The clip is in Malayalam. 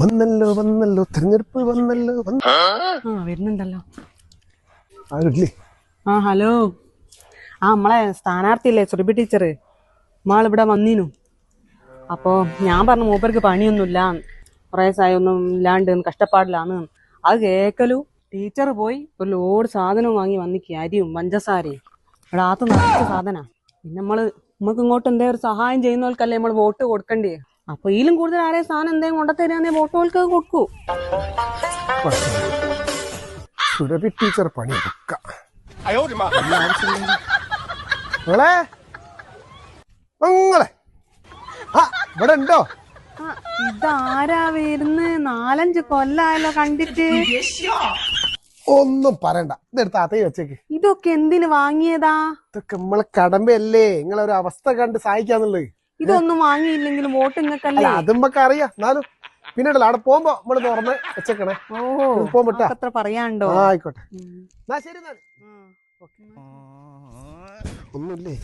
വന്നല്ലോ വന്നല്ലോ തെരഞ്ഞെടുപ്പ് വന്നല്ലോ വന്ന ആ? വരുന്നുണ്ടല്ലോ. ആരില്ലേ? ആ ഹലോ. ആ നമ്മളെ സ്ഥാനാർത്ഥിയല്ലേ സുരഭി ടീച്ചർ നമ്മളിവിടെ വന്നിനു. അപ്പോൾ ഞാൻ പറഞ്ഞു മൂപ്പർക്ക് പണിയൊന്നുമില്ല. കുറേ ദിവസമായി ഒന്നും ഇല്ലാണ്ട് കഷ്ടപ്പാടിലാന്ന് അത് കേക്കലു. ടീച്ചർ പോയി ഒരു ലോഡ് സാധനം വാങ്ങി വന്നിക്ക് അരിയും പഞ്ചസാരയും. ഇവിടെ ആത്ത് നിറച്ച സാധന. പിന്നെ നമ്മൾ നമുക്ക് ഇങ്ങോട്ട് എന്തേ ഒരു സഹായം ചെയ്യുന്നവർക്കല്ലേ നമ്മൾ വോട്ട് കൊടുക്കണ്ടേ അപ്പൊ ഇതിലും കൂടുതൽ ആരെയും സാധനം എന്തെങ്കിലും കൊണ്ടുത്തരാന്നേ വോട്ടുകൾക്ക് കൊടുക്കൂ. സുരഭി ടീച്ചർ പണി നിങ്ങളെ ഇവിടെ ഉണ്ടോ? ഇതാരാ വരുന്ന്? നാലഞ്ച് കൊല്ലായല്ലോ കണ്ടിട്ട്. ഒന്നും പറയണ്ട. ഇതെടുത്ത് അതേ വെച്ചേക്ക്. ഇതൊക്കെ എന്തിന് വാങ്ങിയതാ? ഇതൊക്കെ നമ്മളെ കടമ്പയല്ലേ നിങ്ങളെ ഒരു അവസ്ഥ കണ്ട് സഹായിക്കാന്നുള്ളത്. ഇതൊന്നും വാങ്ങിയില്ലെങ്കിലും വോട്ട് നിങ്ങൾക്കല്ല? അതും അറിയാം. എന്നാലും പിന്നീടല്ല അവിടെ പോകുമ്പോ നമ്മൾ തുറന്ന് വെച്ചേക്കണേ. അത്ര പറയാണ്ടോ ആയിക്കോട്ടെ. ഉം. എന്നാ ശരി ഒന്നുമില്ലേ?